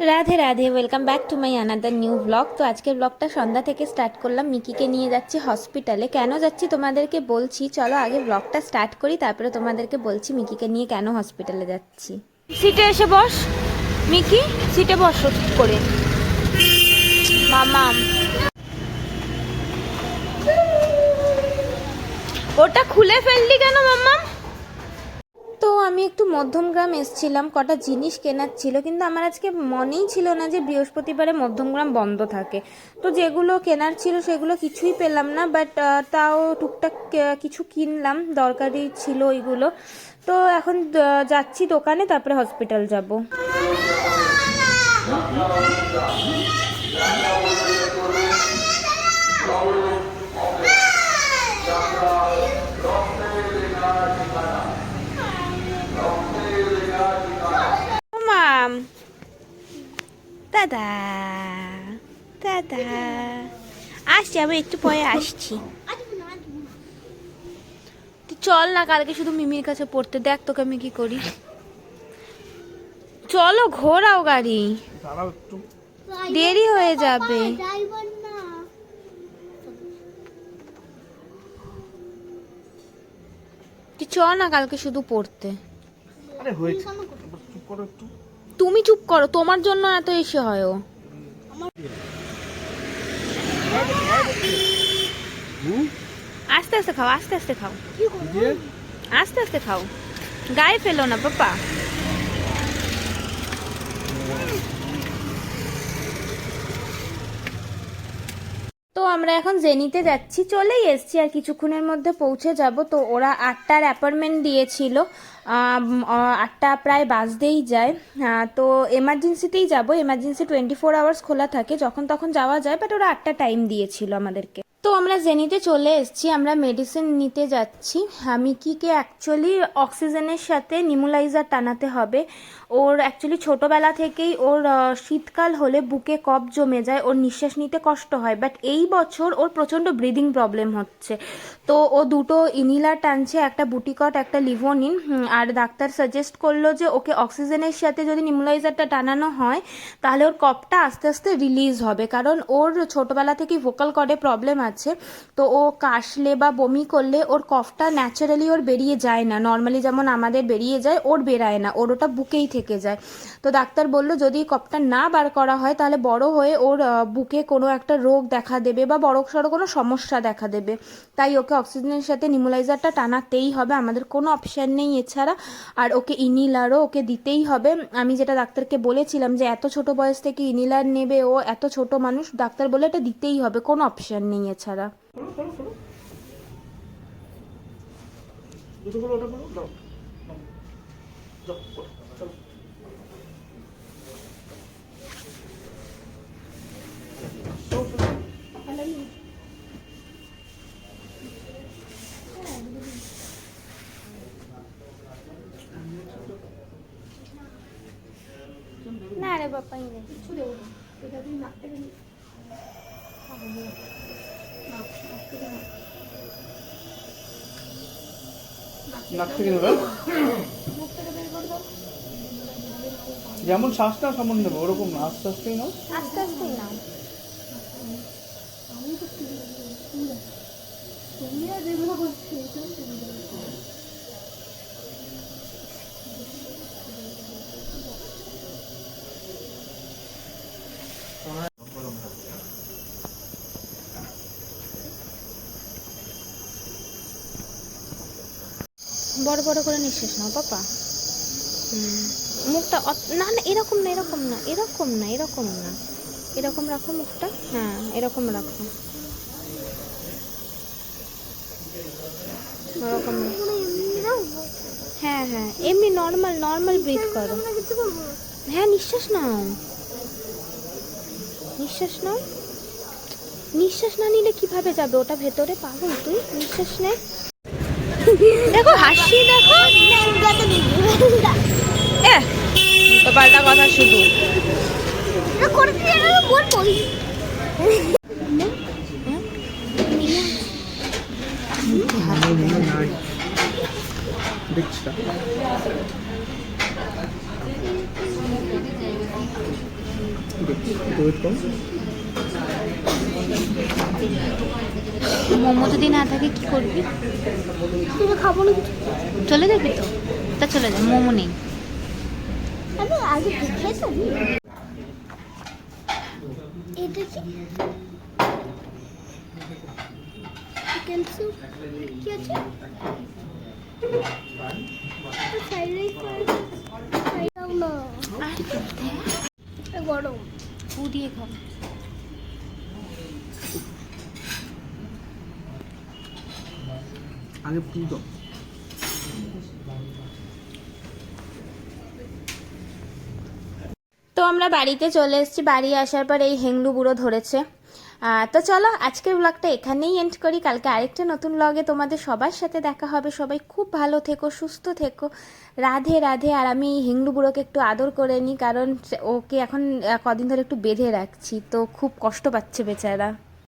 Radhe Radhe welcome back to my another new blog তো আজকের ব্লগটা সন্ধ্যা থেকে স্টার্ট করলাম, মিকিকে নিয়ে যাচ্ছি হসপিটালে কেন যাচ্ছি তোমাদেরকে বলছি, চলো আগে ব্লগটা স্টার্ট করি, তারপরে তোমাদেরকে বলছি মিকিকে নিয়ে কেন হসপিটালে যাচ্ছি। সিটে এসে বস, মিকি সিটে বস করে। মামাম। ওটা খুলে ফেললি কেন মাম্মা? তো আমি একটু মধ্যমগ্রাম এসছিলাম, কটা জিনিস কেনার ছিল, কিন্তু আমার আজকে মনেই ছিল না যে বৃহস্পতিবারে মধ্যমগ্রাম বন্ধ থাকে। তো যেগুলো কেনার ছিল সেগুলো কিছুই পেলাম না বাট তাও টুকটাক কিছু কিনলাম, দরকারি ছিল ওইগুলো। তো এখন যাচ্ছি দোকানে, তারপরে হসপিটাল যাব। মাম দাদা দাদা আসছি আবার একটু পরে আসছি। তুই চল না কালকে শুধু মিমির কাছে পড়তে দেখ তোকে আমি কি করি। চলো ঘোরাও গাড়ি। দেরি হয়ে যাবে। তুই চল না কালকে শুধু পড়তে। আরে হয়েছে। চুপ করো একটু। তুমি চুপ করো, তোমার জন্য এত এসে হয় ও। আস্তে আস্তে খাও, আস্তে আস্তে খাও। আস্তে আস্তে খাও। গায়ে ফেলো না, পাপা। আমরা এখন জেনিতে যাচ্ছি, চলেই এসছি আর কিছুক্ষণের মধ্যে পৌঁছে যাব। তো ওরা আটটার অ্যাপয়েন্টমেন্ট দিয়েছিল আটটা প্রায় বাজতেই যায়। তো এমার্জেন্সিতেই যাব এমার্জেন্সি টোয়েন্টি ফোর আওয়ার্স খোলা থাকে, যখন তখন যাওয়া যায় বাট ওরা আটটা টাইম দিয়েছিল আমাদেরকে। তো আমরা জেনিতে চলে এসেছি, আমরা মেডিসিন নিতে যাচ্ছি। মিকিকে অ্যাকচুয়ালি অক্সিজেনের সাথে নিমুলাইজার টানাতে হবে ওর অ্যাকচুয়ালি ছোটোবেলা থেকেই ওর শীতকাল হলে বুকে কফ জমে যায়, ওর নিঃশ্বাস নিতে কষ্ট হয় বাট এই বছর ওর প্রচণ্ড ব্রিদিং প্রবলেম হচ্ছে। তো ও দুটো ইনিলার টানছে, একটা বুটিকট, একটা লিভোনিন আর ডাক্তার সাজেস্ট করল যে ওকে অক্সিজেনের সাথে যদি নিমুলাইজারটা টানানো হয়, তাহলে ওর কফটা আস্তে আস্তে রিলিজ হবে, কারণ ওর ছোটোবেলা থেকেই ভোকাল কর্ডে প্রবলেম আছে। তো ও কাশলে বা বমি করলে ওর কফটা ন্যাচারালি ওর বেরিয়ে যায় না নর্মালি যেমন আমাদের বেরিয়ে যায়, ওর বেরায় না, ওর ওটা বুকেই থেকে যায়। তো ডাক্তার বলল, যদি কপটা না বার করা হয়, তাহলে বড় হয়ে ওর বুকে কোনো একটা রোগ দেখা দেবে বা বড় সড়ো কোনো সমস্যা দেখা দেবে। তাই ওকে অক্সিজেনের সাথে নিমুলাইজারটা টানাতেই হবে। আমাদের কোনো অপশান নেই এছাড়া। আর ওকে ইনিলারও ওকে দিতেই হবে। আমি যেটা ডাক্তারকে বলেছিলাম যে, এত ছোট বয়স থেকে ইনিলার নেবে ও, এত ছোট মানুষ, ডাক্তার বলে এটা দিতেই হবে। কোনো অপশান নেই এছাড়া। দুটো ওটা দাও। না রে বাপাই নেই নাক থেকে নেবে? যেমন শ্বাসটা সম্বন্ধে ওরকম না। আস্তে আস্তেই নাও। আস্তে আস্তেই নাও তুমি আর যেগুলো করছি বড় বড় করে নিঃশ্বাস নাও পাপা। মুখটা না না, এরকম না এরকম না এরকম না এরকম না। এরকম রাখো মুখটা। হ্যাঁ এরকম রাখো। ওরকম হ্যাঁ হ্যাঁ এমনি নর্মাল নর্মাল ব্রিথ করো। হ্যাঁ নিঃশ্বাস নাও। নিঃশ্বাস নাও। নিঃশ্বাস না নিলে কীভাবে যাবে? ওটা ভেতরে পাগল তুই? নিঃশ্বাস নে। দেখো হাসি দেখো। এ তো পাল্টা কথা শুধু। দেখছি। মোমো যদি না থাকে কি করবি? তুমি খাব না চলে যাবি তো? তা চলে যা মোমো নেই। আমি আগে দেখে তো এটা কি চিকেন স্যুপ কি আছে ফ্রাইড রাইস খাইলাম না এ গরম ফু দিয়ে খাব আগে দাও। তো আমরা বাড়িতে চলে এসেছি। বাড়ি আসার পর এই হেংলু বুড়ো ধরেছে। তো চলো, আজকের ব্লগটা এখানেই এন্ড করি। কালকে আরেকটা নতুন ব্লগে তোমাদের সবার সাথে দেখা হবে। সবাই খুব ভালো থেকো, সুস্থ থেকো। রাধে রাধে। আর আমি হিংলু বুড়োকে একটু আদর করে নিই, কারণ ওকে এখন কদিন ধরে একটু বেঁধে রাখছি। তো খুব কষ্ট পাচ্ছে বেচারা।